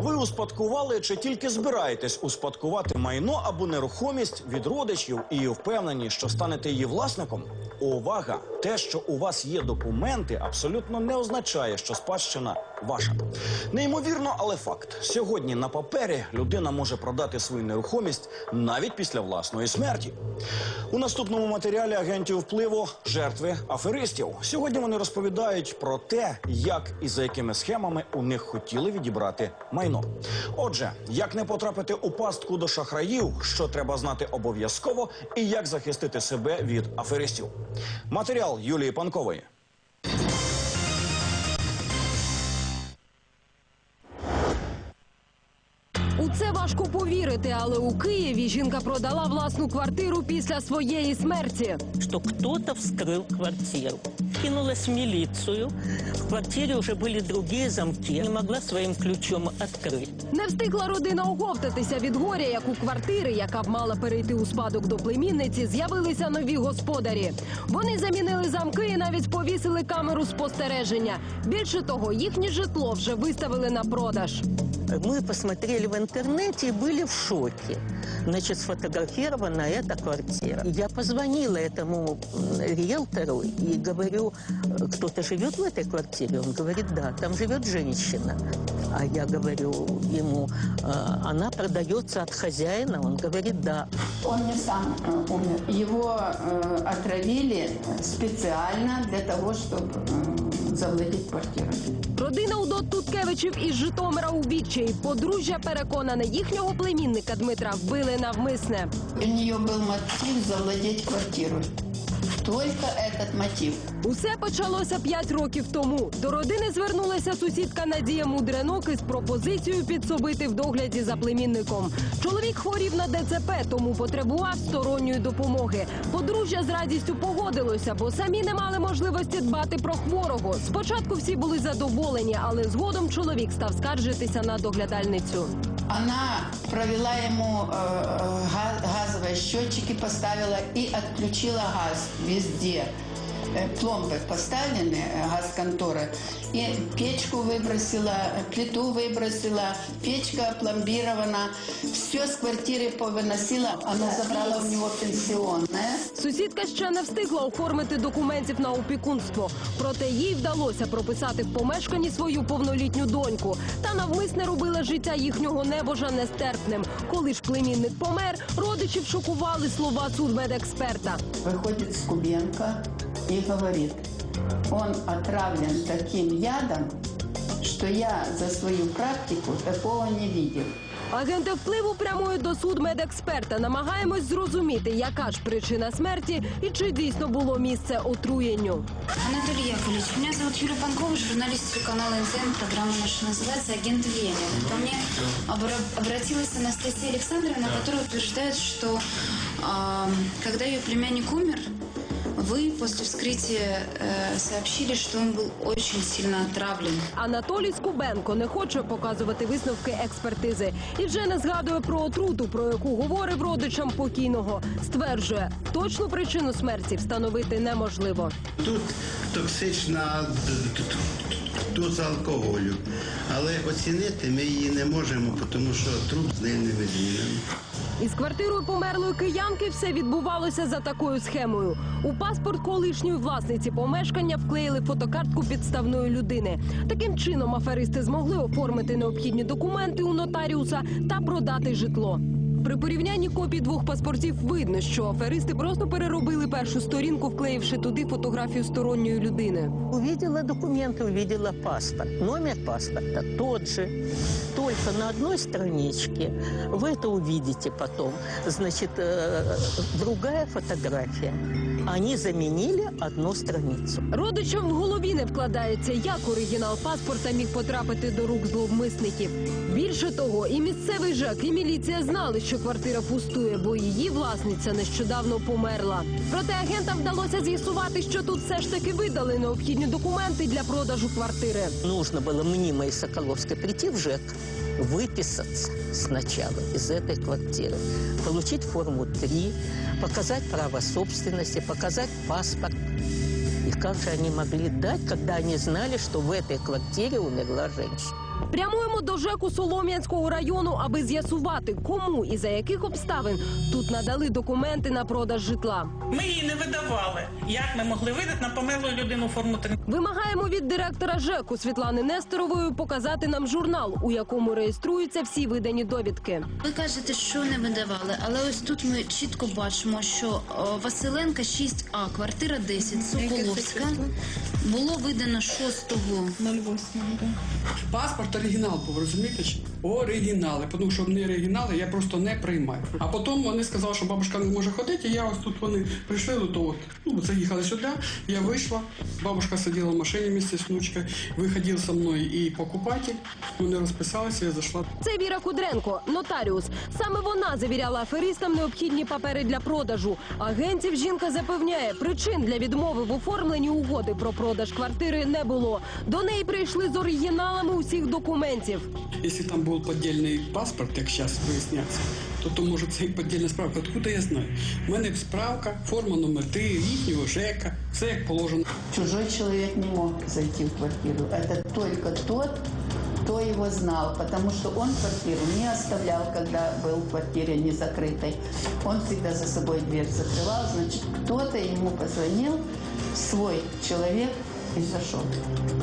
Ви успадкували чи тільки збираєтесь успадкувати майно або нерухомість від родичів і впевнені, що станете її власником? Увага! Те, що у вас є документи, абсолютно не означає, що спадщина ваша. Неймовірно, але факт: сьогодні на папері людина може продати свою нерухомість навіть після власної смерті. У наступному матеріалі агентів впливу жертви аферистів. Сьогодні вони розповідають про те, як і за якими схемами у них хотіли відібрати майно. Отже, як не потрапити у пастку до шахраїв, що треба знати обов'язково, і як захистити себе від аферистів. Матеріал Юлії Панкової. це важко повірити, але у Києві жінка продала власну квартиру після своєї смерті. что кто-то вскрыл квартиру. Кинулась в милицию. В квартире уже были другие замки. Не могла своим ключом открыть. Не встигла родина оговтатися від горя, як у квартири, яка б мала перейти у спадок до племінниці, з'явилися нові господарі. Вони замінили замки і навіть повісили камеру спостереження. Більше того, їхнє житло вже виставили на продаж. Мы посмотрели в интернете и были в шоке. Значит, сфотографирована эта квартира. Я позвонила этому риэлтору и говорю, «Э, кто-то живет в этой квартире? Он говорит, да, там живет женщина. А я говорю ему, «А она продается от хозяина? Он говорит, да. Он не сам э, умер. Его э, отравили специально для того, чтобы э, завладеть квартирой. Родина Удот Туткевичів із Житомира у відчаї. Подружжя переконане, їхнього племінника Дмитра вбили навмисне. У нее был мотив завладеть квартирой. Только этот мотив. Усе почалося п'ять років тому. До родини звернулася сусідка Надія Мудренок із пропозицією підсобити в догляді за племінником. Чоловік хворів на ДЦП, тому потребував сторонньої допомоги. Подружжя з радістю погодилося, бо самі не мали можливості дбати про хворого. Спочатку всі були задоволені, але згодом чоловік став скаржитися на доглядальницю. Она провела ему э, э, га- газовые счетчики, поставила и отключила газ везде. Э, Пломбы поставлены, э, газ конторы, и печку выбросила, э, плиту выбросила, печка пломбирована, все с квартиры повыносила. Она забрала у него пенсионное. Сусідка ще не встигла оформити документів на опікунство. Проте їй вдалося прописати в помешканні свою повнолітню доньку та навмисне робила життя їхнього небожа нестерпним. Коли ж племінник помер, родичів шокували слова судмедексперта. Выходит Скубенко и говорит, он отравлен таким ядом, что я за свою практику такого не видел. Агенти впливу прямують до судмедексперта. Намагаємось зрозуміти, яка ж причина смерті і чи дійсно було місце отруєнню. Анатолий Яковлевич, меня зовут Юлия Панкова, журналист телеканала НТН. Программа наша называется «Агент влияния». Ко мне обра- обратилась Анастасия Александровна, которая утверждает, что а, когда ее племянник умер, вы после вскрытия э, сообщили, что он был очень сильно отравлен. Анатолій Скубенко не хоче показувати висновки експертизи і вже не згадує про отруту, про яку говорив родичам покійного. Стверджує, точну причину смерті встановити неможливо. Тут токсична д- д- доза алкоголю, але оцінити ми її не можемо, тому що труп з нильними змінами. Із квартирою померлої киянки все відбувалося за такою схемою. У паспорт колишньої власниці помешкання вклеїли фотокартку підставної людини. Таким чином аферисти змогли оформити необхідні документи у нотаріуса та продати житло. При порівнянні копій двох паспортів видно, що аферисти просто переробили першу сторінку, вклеївши туди фотографію сторонньої людини. Увидела документы, увидела паспорт. Номер паспорта тот же, только на одной страничке. Вы это увидите потом. Значит, э, другая фотография. Они заменили одну страницу. Родичам в голові не вкладається, як оригінал паспорта міг потрапити до рук зловмисників. Більше того, і місцевий ЖЕК, і міліція знали, що квартира пустує, бо її власниця нещодавно померла. Проте агентам вдалося з'ясувати, що тут все ж таки видали необхідні документи для продажу квартири. Нужно было мне и Соколовской прийти в ЖЭК, выписаться сначала из этой квартиры, получить форму 3, показать право собственности, показать паспорт. И как же они могли дать, когда они знали, что в этой квартире умерла женщина? Прямуємо до ЖЕКу Солом'янського району, аби з'ясувати, кому і за яких обставин тут надали документи на продаж житла. Ми її не видавали. Як ми могли видати на померлу людину форму три? Вимагаємо від директора ЖЕКу Світлани Нестерової показати нам журнал, у якому реєструються всі видані довідки. Ви кажете, що не видавали, але ось тут ми чітко бачимо, що о, Василенка 6А, квартира 10, Соколовська, було видано 6-го. Паспорт оригінал був, розумієте? Оригінали, тому що не оригінали я просто не приймаю. А потім вони сказали, що бабушка не може ходити. І я ось тут вони прийшли до того. Ну, заїхали сюди, я вийшла. Бабушка сиділа в машині місці з внучкою. Виходив со мною і покупатель. Вони розписалися, я зайшла. Це Віра Кудренко, нотаріус. Саме вона завіряла аферистам необхідні папери для продажу. Агентів жінка запевняє, причин для відмови в оформленні угоди про продаж квартири не було. До неї прийшли з оригіналами усіх документів. Якщо там був подільний паспорт, як зараз виясняється, то то може це і подільна справка. Откуда я знаю? У мене справка, форма номер 3, їхнього ЖЕКа, все як положено. Чужой человек не мог зайти в квартиру. Это только тот, кто его знал, потому что он квартиру не оставлял, когда был в квартире не закрытой. Он всегда за собой дверь закрывал, значит, кто-то ему позвонил, свой человек, и що?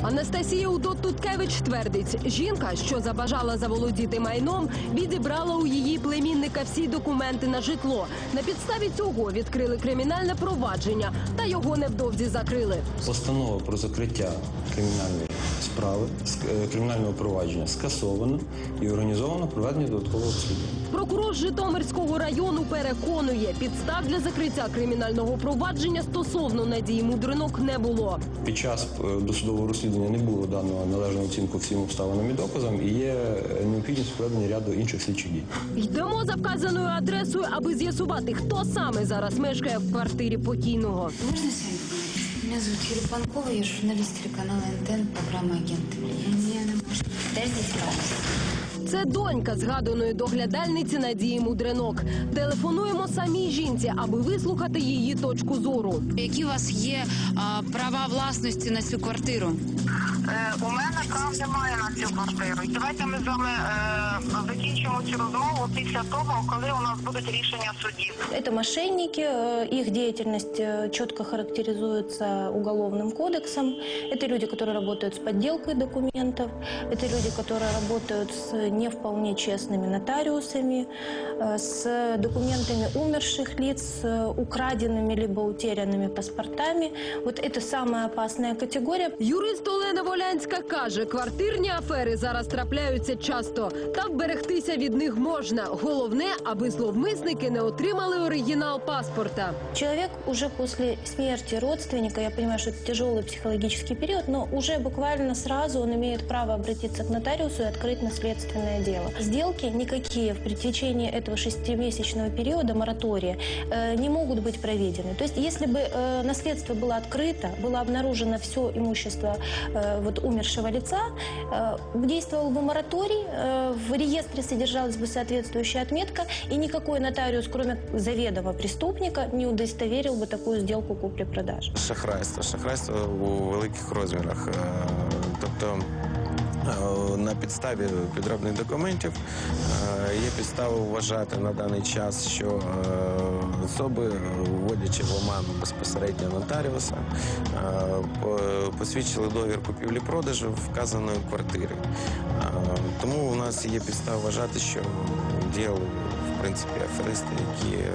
Анастасія Удот-Туткевич твердить, жінка, що забажала заволодіти майном, відібрала у її племінника всі документи на житло. На підставі цього відкрили кримінальне провадження, та його невдовзі закрили. Постанова про закриття кримінальної справи, ск- е, кримінального провадження скасовано і організовано проведення додаткового розслідування. Прокурор Житомирського району переконує, підстав для закриття кримінального провадження стосовно Надії Мудринок не було. Під час е, досудового розслідування не було дано належну оцінку всім обставинам і доказам, і є е, необхідність проведення ряду інших слідчих дій. Йдемо за вказаною адресою, аби з'ясувати, хто саме зараз мешкає в квартирі покійного. Можно с вами поговорить? Меня зовут Юлия Панкова, я журналист телеканала НТН, программа «Агенты влияния». Подождите, пожалуйста. Це донька згаданої доглядальниці Надії Мудринок. Телефонуємо самій жінці, аби вислухати її точку зору. Які у вас є а, права власності на цю квартиру? Е, У мене прав немає на цю квартиру. І давайте ми з вами е, закінчимо цю розмову після того, коли у нас будуть рішення судів. Это мошенники, э, их деятельность э, четко характеризуется уголовным кодексом. Это люди, которые работают с подделкой документов, это люди, которые работают с не вполне честными нотариусами, э, с документами умерших лиц, с украденными либо утерянными паспортами. Вот это самая опасная категория. Юрист Олена Волянська каже, квартирні афери зараз трапляються часто, та вберегтися від них можна. Головне, аби зловмисники не отримали оригінал паспорта. Человек уже после смерти родственника, я понимаю, что это тяжелый психологический период, но уже буквально сразу он имеет право обратиться к нотариусу и открыть наследственное дело. Сделки никакие в течение этого шестимесячного периода моратория э, не могут быть проведены. То есть, если бы э, наследство было открыто, было обнаружено все имущество э, вот умершего лица, действовал бы мораторий, в реестре содержалась бы соответствующая отметка, и никакой нотариус, кроме заведомо преступника, не удостоверил бы такую сделку купли-продажи. Шахрайство, шахрайство у великих розмірах. Тобто на підставі підробних документів е, є підстави вважати на даний час, що е, особи, вводячи в оману безпосередньо нотаріуса, е, по- посвідчили договір купівлі-продажу вказаної квартири. Е, Тому у нас є підстава вважати, що діяли в принципі аферисти, які е,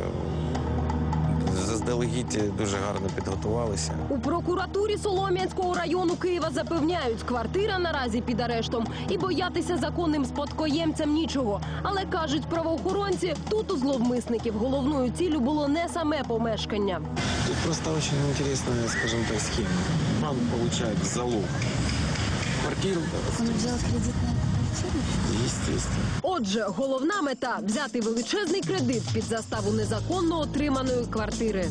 заздалегідь дуже гарно підготувалися. У прокуратурі Солом'янського району Києва запевняють, квартира наразі під арештом і боятися законним спадкоємцям нічого. Але кажуть правоохоронці, тут у зловмисників головною ціллю було не саме помешкання. Тут просто очень интересная, скажем так, схема. Банк получает залог. Квартиру, Он взял кредит? Отже, головна мета взяти величезний кредит під заставу незаконно отриманої квартири.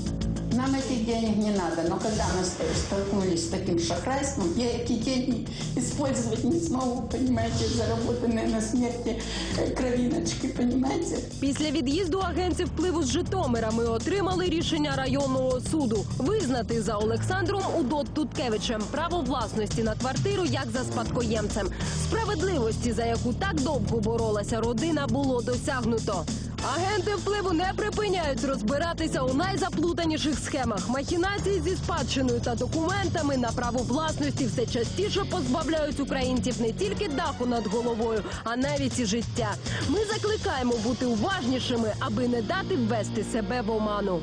Нам этих денег не надо, но когда мы ст- столкнулись с таким шахрайством, я эти деньги использовать не смогу, понимаете, заработанные на смерти э, кровиночки, понимаете? Після від'їзду агентів впливу з Житомира ми отримали рішення районного суду визнати за Олександром Удот Туткевичем право власності на квартиру як за спадкоємцем. Справедливості, за яку так довго боролася родина, було досягнуто. Агенти впливу не припиняють розбиратися у найзаплутаніших схемах. Махінації зі спадщиною та документами на право власності все частіше позбавляють українців не тільки даху над головою, а навіть і життя. Ми закликаємо бути уважнішими, аби не дати ввести себе в оману.